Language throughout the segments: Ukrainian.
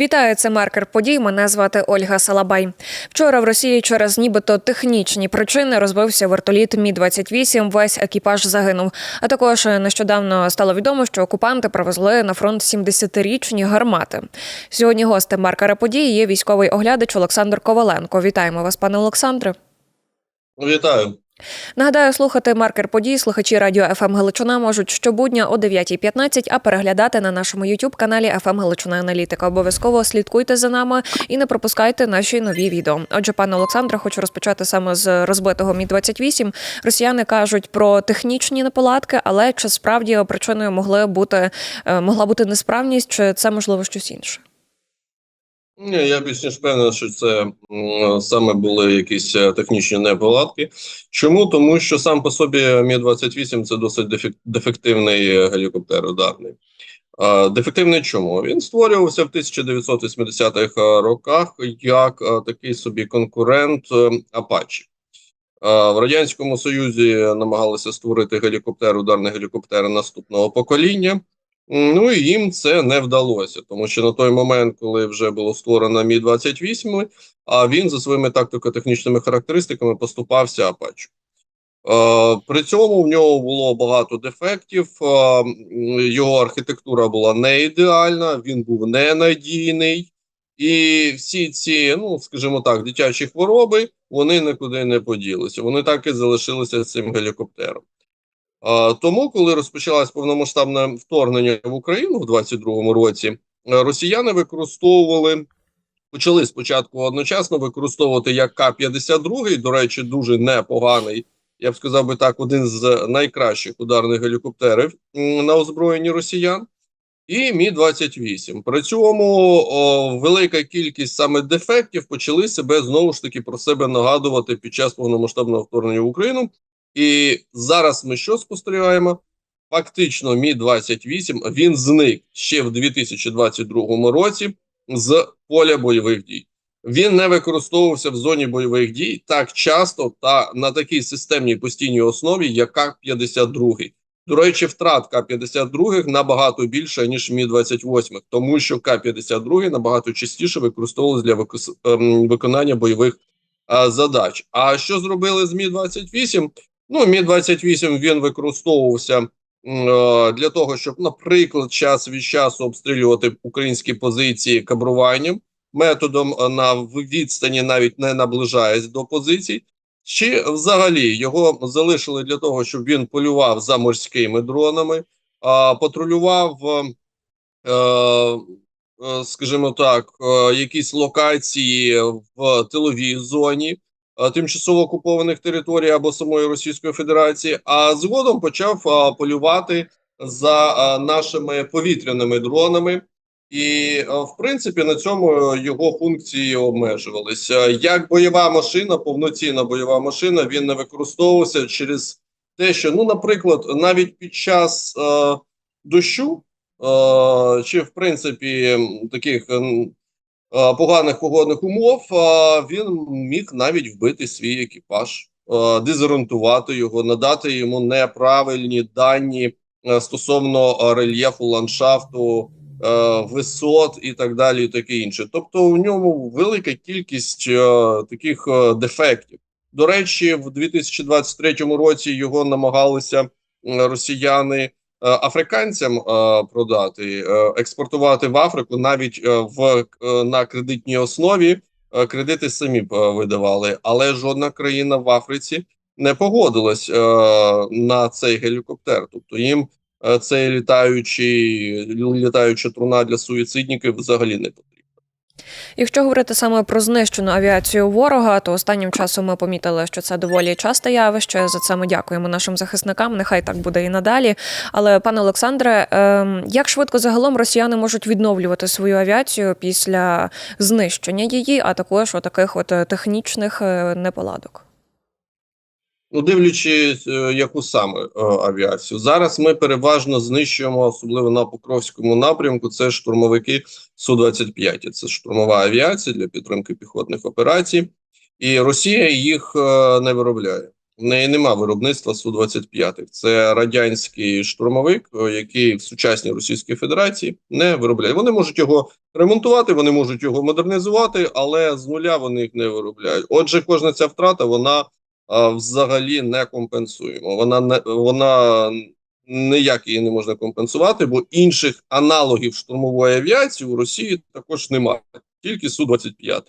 Вітаю, це маркер подій. Мене звати Ольга Салабай. Вчора в Росії через нібито технічні причини розбився вертоліт Мі 28 Весь екіпаж загинув. А також нещодавно стало відомо, що окупанти привезли на фронт 70-річні гармати. Сьогодні гостем маркера подій є військовий оглядач Олександр Коваленко. Вітаємо вас, пане Олександре. Вітаю. Нагадаю, слухати маркер подій слухачі радіо ФМ Галичина можуть щобудня о 9.15, а переглядати на нашому youtube каналі ФМ Галичина Аналітика. Обов'язково слідкуйте за нами і не пропускайте наші нові відео. Отже, пане Олександре, хочу розпочати саме з розбитого Мі 28 Росіяни кажуть про технічні неполадки, але чи справді причиною могли бути е, могла бути несправність, чи це можливо щось інше? Ні, я більш ніж впевнений, що це саме були якісь е, технічні неполадки. Чому? Тому що сам по собі Мі-28 це досить дефективний е, гелікоптер ударний. Дефективний чому? Він створювався в 1980-х роках як е, такий собі конкурент е. Е, В Радянському Союзі намагалися створити гелікоптер, ударний гелікоптер наступного покоління. Ну і їм це не вдалося, тому що на той момент, коли вже було створено Мі 28 а він за своїми тактико-технічними характеристиками поступався Апачу. Е, при цьому в нього було багато дефектів, е, його архітектура була не ідеальна, він був ненадійний, і всі ці, ну скажімо так, дитячі хвороби вони нікуди не поділися. Вони так і залишилися цим гелікоптером. Тому, коли розпочалось повномасштабне вторгнення в Україну в 22-му році, е, росіяни використовували, почали спочатку одночасно використовувати як К-52, до речі, дуже непоганий, я б сказав би так, один з найкращих ударних гелікоптерів на озброєнні росіян. І Мі 28 При цьому о, велика кількість саме дефектів почали себе знову ж таки про себе нагадувати під час повномасштабного вторгнення в Україну. І зараз ми що спостерігаємо? Фактично, Мі 28 він зник ще в 2022 році з поля бойових дій. Він не використовувався в зоні бойових дій так часто та на такій системній постійній основі, як К-52. До речі, втрат К-52 набагато більше, ніж Мі 28 тому що К-52 набагато частіше використовувалися для ем, виконання бойових е, задач. А що зробили з Мі 28 Ну, Мі 28 він використовувався е, для того, щоб, наприклад, час від часу обстрілювати українські позиції кабруванням методом е, на відстані, навіть не наближаясь до позицій. Чи взагалі його залишили для того, щоб він полював за морськими дронами, а патрулював, е, скажімо так, якісь локації в тиловій зоні тимчасово окупованих територій або самої Російської Федерації, а згодом почав е, полювати за е, нашими повітряними дронами. І е, в принципі на цьому його функції обмежувалися. Як бойова машина, повноцінна бойова машина, він не використовувався через те, що, ну, наприклад, навіть під час е, дощу, е, чи в принципі таких е, поганих погодних умов, е, він міг навіть вбити свій екіпаж, е, дезорієнтувати його, надати йому неправильні дані е, стосовно е, рельєфу ландшафту е, висот і так далі, і таке інше. Тобто, у ньому велика кількість е, таких е, дефектів. До речі, в 2023 році його намагалися росіяни е, африканцям е, продати, е, експортувати в Африку навіть е, в е, на кредитній основі. е, Кредити самі е, видавали, але жодна країна в Африці не погодилась е, на цей гелікоптер. Тобто їм е, цей літаючий літаюча труна для суїцидників взагалі не потрібна. Якщо говорити саме про знищену авіацію ворога, то останнім часом ми помітили, що це доволі часте явище. За це ми дякуємо нашим захисникам. Нехай так буде і надалі. Але, пане Олександре, ем, як швидко загалом росіяни можуть відновлювати свою авіацію після знищення її, а також отаких от е, технічних е, неполадок? Ну, дивлячись, е, яку саме е, авіацію. Зараз ми переважно знищуємо, особливо на Покровському напрямку. Це штурмовики Су-25. Це штурмова авіація для підтримки піхотних операцій, і Росія їх е, не виробляє. В неї нема виробництва Су-25. Це радянський штурмовик, який в сучасній Російській Федерації не виробляє. Вони можуть його ремонтувати, вони можуть його модернізувати, але з нуля вони їх не виробляють. Отже, кожна ця втрата вона взагалі не компенсуємо. Вона не вона ніяк її не можна компенсувати, бо інших аналогів штурмової авіації у Росії також немає, тільки Су-25.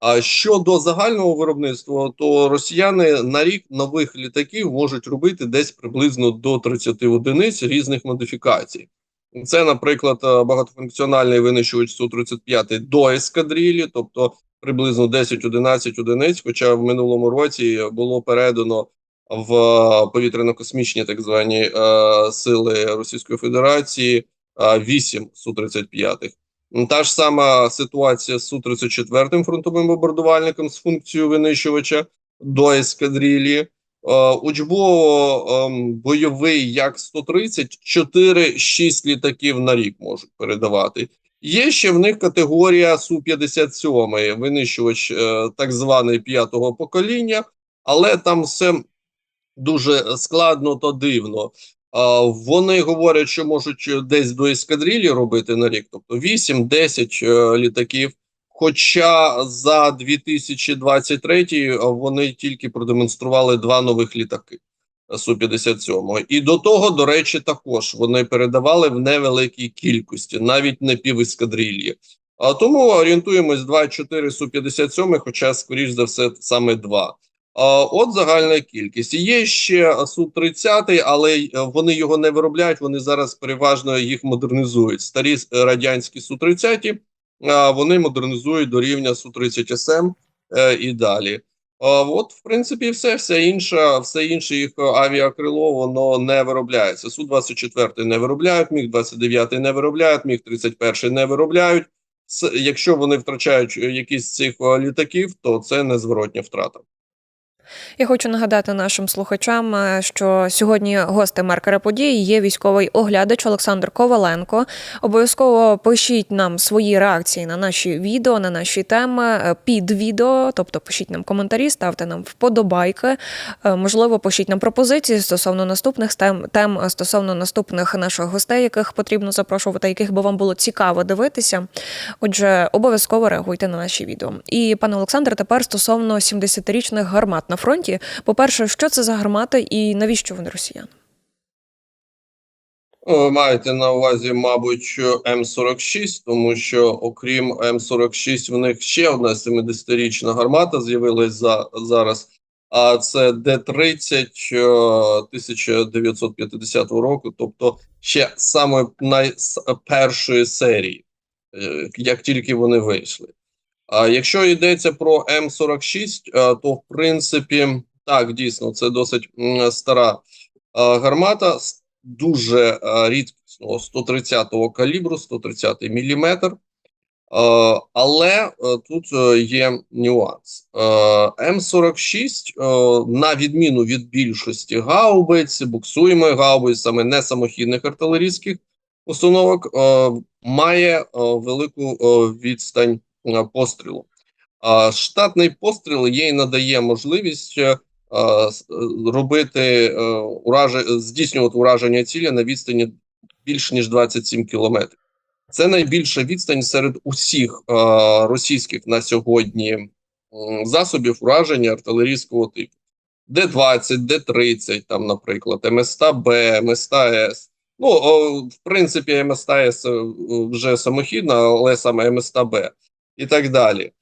А щодо загального виробництва, то росіяни на рік нових літаків можуть робити десь приблизно до 30 одиниць різних модифікацій. Це, наприклад, е, багатофункціональний винищувач Су-35 до ескадрилі, тобто приблизно 10-11 одиниць. Хоча в минулому році було передано в е, повітряно-космічні так звані е, сили Російської Федерації е, 8 Су-35. Ну, Та ж сама ситуація з Су-34 фронтовим бомбардувальником з функцією винищувача до ескадрилі. Е, Учбово ем, бойовий як 130, 4-6 літаків на рік можуть передавати. Є ще в них категорія Су-57, винищувач е, так званий п'ятого покоління, але там все дуже складно та дивно. Вони говорять, що можуть десь до ескадрилі робити на рік, тобто 8-10 е, літаків. Хоча за 2023 вони тільки продемонстрували два нових літаки Су-57. І до того, до речі, також вони передавали в невеликій кількості, навіть не півескадрильї. А тому орієнтуємось 2-4 Су-57, хоча, скоріш за все, саме два. А, От загальна кількість. Є ще Су-30, але й, е, вони його не виробляють. Вони зараз переважно їх модернізують. Старі радянські Су-30 а, вони модернізують до рівня Су-30 СМ е, і далі. От, в принципі, все, все інше, все інше їх авіакрило воно не виробляється. Су-24 не виробляють, Міг-29 не виробляють, Міг-31 не виробляють. Якщо вони втрачають е, якісь з цих е, літаків, то це незворотня втрата. Я хочу нагадати нашим слухачам, е, що сьогодні гостем маркера події є військовий оглядач Олександр Коваленко. Обов'язково пишіть нам свої реакції на наші відео, на наші теми е, під відео, тобто пишіть нам коментарі, ставте нам вподобайки. Е, Можливо, пишіть нам пропозиції стосовно наступних тем, тем стосовно наступних наших гостей, яких потрібно запрошувати, яких би вам було цікаво дивитися. Отже, обов'язково реагуйте на наші відео. І пане Олександре, тепер стосовно 70-річних гармат на фронті. По-перше, що це за гармати і навіщо вони росіян? Ви маєте на увазі, мабуть, М46, тому що окрім М46, в них ще одна 70-річна гармата з'явилась за, зараз. А це Д-30 е, 1950 року, тобто ще саме найпершої серії, е, як тільки вони вийшли. Якщо йдеться про М46, е, то в принципі так дійсно це досить стара е, гармата дуже е, рідкісного 130-го калібру, 130 міліметр. Але тут є нюанс. Е, М46, е, на відміну від більшості гаубиць, буксуємої гаубиць, саме не самохідних артилерійських установок, має велику відстань пострілу. А штатний постріл їй надає можливість е, е, е, робити е, ураже, здійснювати ураження цілі на відстані більш ніж 27 кілометрів. Це найбільша відстань серед усіх е, російських на сьогодні засобів ураження артилерійського типу. Д-20, Д-30, там, наприклад, МСТ-Б, МСТ-С. Ну, о, в принципі, МСТ-С е, вже самохідна, але саме МСТ-Б і так далі.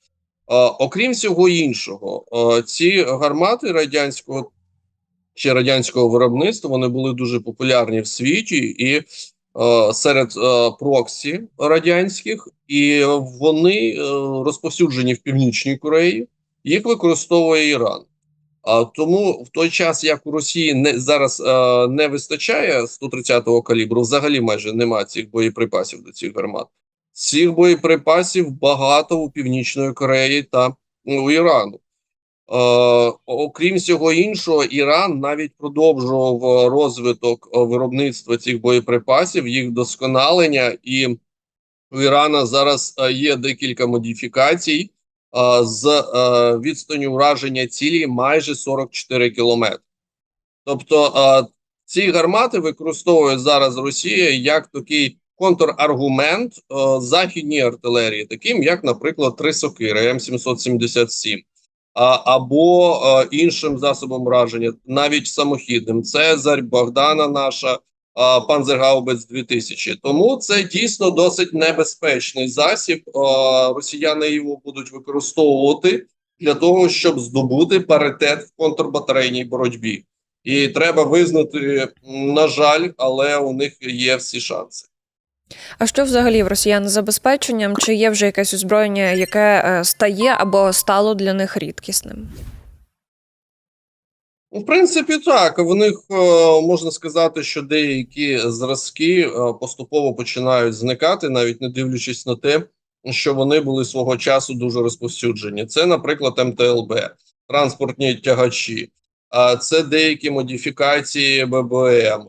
Окрім всього іншого, ці гармати радянського чи радянського виробництва вони були дуже популярні в світі і серед проксі радянських, і вони е, розповсюджені в Північній Кореї. Їх використовує Іран. А тому в той час, як у Росії не зараз е, не вистачає 130-го калібру, взагалі майже немає цих боєприпасів до цих гармат. Цих боєприпасів багато у Північної Кореї та у Ірану. Е, окрім всього іншого, Іран навіть продовжував е, розвиток е, виробництва цих боєприпасів, їх вдосконалення, і у Ірана зараз е, є декілька модифікацій а, з е, відстанню враження цілі майже 44 кілометри. Тобто ці гармати використовує зараз Росія як такий контраргумент е, західній артилерії, таким як, наприклад, три сокири М777, а, або е, іншим засобом враження, навіть самохідним. Цезарь, Богдана наша, а, Панзергаубець 2000. Тому це дійсно досить небезпечний засіб. Е, Росіяни його будуть використовувати для того, щоб здобути паритет в контрбатарейній боротьбі. І треба визнати, на жаль, але у них є всі шанси. А що взагалі в росіян з забезпеченням? Чи є вже якесь озброєння, яке е, стає або стало для них рідкісним? В принципі, так. В них е, можна сказати, що деякі зразки е, поступово починають зникати, навіть не дивлячись на те, що вони були свого часу дуже розповсюджені. Це, наприклад, МТЛБ, транспортні тягачі, а це деякі модифікації ББМ,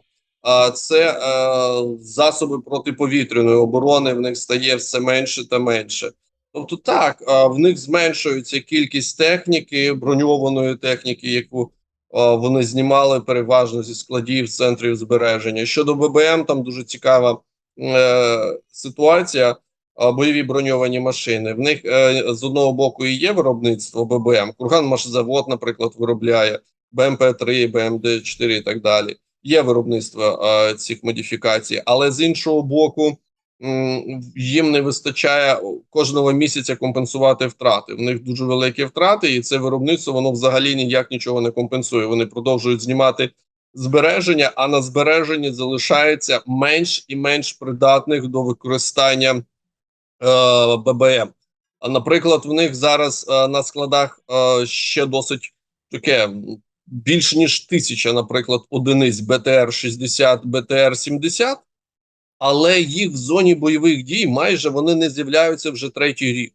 це е, засоби протиповітряної оборони. В них стає все менше та менше. Тобто, так, е, в них зменшується кількість техніки, броньованої техніки, яку Вони знімали переважно зі складів центрів збереження. Щодо ББМ, там дуже цікава е, ситуація. Бойові броньовані машини. В них е, з одного боку і є виробництво ББМ. Курганмашзавод, наприклад, виробляє БМП-3, БМД-4 і так далі. Є виробництво е, цих модифікацій, але з іншого боку, їм не вистачає кожного місяця компенсувати втрати. В них дуже великі втрати, і це виробництво воно взагалі ніяк нічого не компенсує. Вони продовжують знімати збереження, а на збереженні залишається менш і менш придатних до використання е, ББМ. А наприклад, в них зараз е, на складах е, ще досить таке більш ніж тисяча, наприклад, одиниць БТР 60 БТР 70 але їх в зоні бойових дій майже вони не з'являються вже третій рік.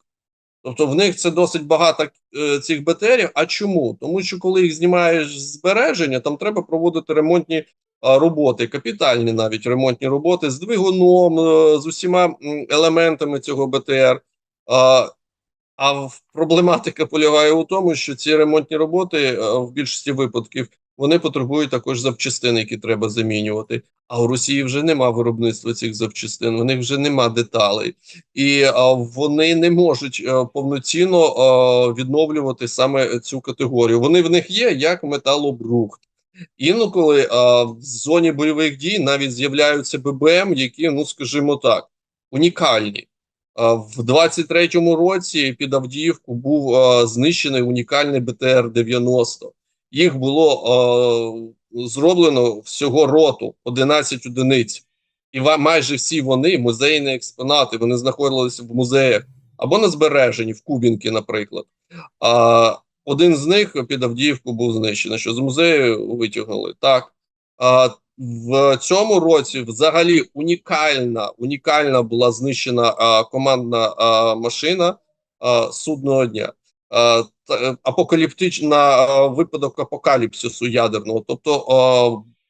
Тобто в них це досить багато е, цих БТРів. А чому? Тому що коли їх знімаєш з збереження, там треба проводити ремонтні а, роботи, капітальні навіть ремонтні роботи з двигуном, е, з усіма елементами цього БТР. А проблематика полягає у тому, що ці ремонтні роботи е, в більшості випадків вони потребують також запчастин, які треба замінювати. А у Росії вже нема виробництва цих запчастин, у них вже нема деталей, і вони не можуть е, повноцінно е, відновлювати саме цю категорію. Вони в них є як металобрухт. Інколи в зоні бойових дій навіть з'являються ББМ, які, ну скажімо так, унікальні. В 23-му році під Авдіївку був знищений унікальний БТР-90. Їх було зроблено всього роту 11 одиниць, і майже всі вони музейні експонати. Вони знаходилися в музеях або на збереженні в Кубінки, наприклад. А, один з них під Авдіївку був знищений, що з музею витягнули. Так а, в цьому році взагалі унікальна, унікальна була знищена а, командна а, машина а, судного дня. А, та- апокаліптична а, випадок апокаліпсису ядерного, тобто а,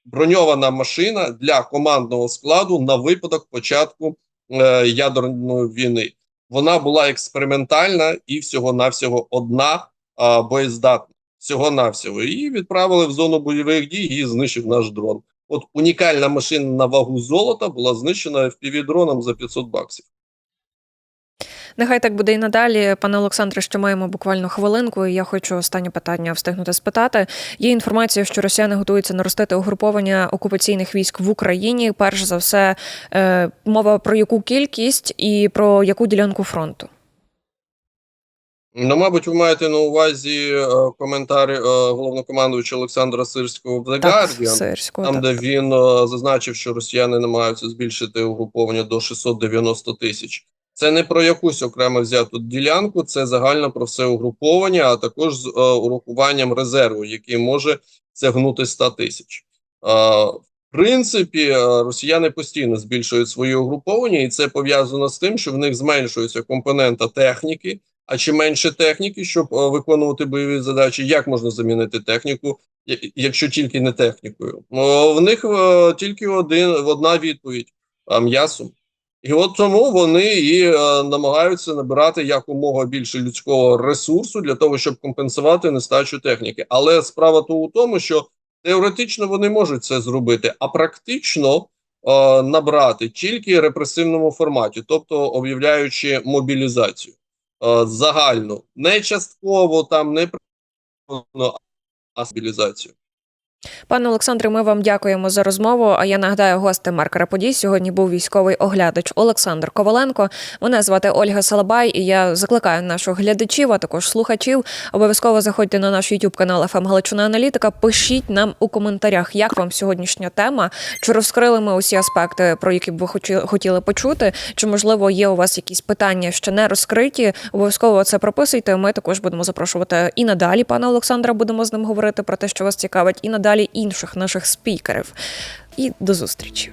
броньована машина для командного складу на випадок початку е, ядерної війни. Вона була експериментальна і всього-навсього одна а, боєздатна. Всього-навсього. Її відправили в зону бойових дій, її знищив наш дрон. От унікальна машина на вагу золота була знищена FPV-дроном за 500 баксів. Нехай так буде і надалі. Пане Олександре, ще маємо буквально хвилинку. і Я хочу останнє питання встигнути спитати. Є інформація, що росіяни готуються наростити угруповання окупаційних військ в Україні. Перш за все, е, мова про яку кількість і про яку ділянку фронту. Ну, мабуть, ви маєте на увазі е, коментар е, головнокомандуюча Олександра Сирського в The Так, Guardian. Сирську, Там, так. де він е, зазначив, що росіяни намагаються збільшити угруповання до 690 тисяч. Це не про якусь окремо взяту ділянку, це загально про все угруповання, а також з е, урахуванням резерву, який може сягнути 100 тисяч. Е, в принципі, е, росіяни постійно збільшують свої угруповання, і це пов'язано з тим, що в них зменшується компонента техніки. А чим менше техніки, щоб е, виконувати бойові задачі, як можна замінити техніку, якщо тільки не технікою? В них е, тільки один одна відповідь: м'ясом. І от тому вони і е, намагаються набирати якомога більше людського ресурсу для того, щоб компенсувати нестачу техніки. Але справа то у тому, що теоретично вони можуть це зробити, а практично набрати тільки репресивному форматі, тобто об'являючи мобілізацію загальну, не частково там не про а мобілізацію. Пане Олександре, ми вам дякуємо за розмову. А я нагадаю, гостем маркера подій сьогодні був військовий оглядач Олександр Коваленко. Мене звати Ольга Салабай, і я закликаю наших глядачів, а також слухачів. Обов'язково заходьте на наш youtube канал «ФМ Галичина Аналітика. Пишіть нам у коментарях, як вам сьогоднішня тема. Чи розкрили ми усі аспекти, про які б ви хотіли почути? Чи можливо є у вас якісь питання, що не розкриті? Обов'язково це прописуйте. Ми також будемо запрошувати і надалі пана Олександра. Будемо з ним говорити про те, що вас цікавить, і надалі інших наших спікерів. І до зустрічі.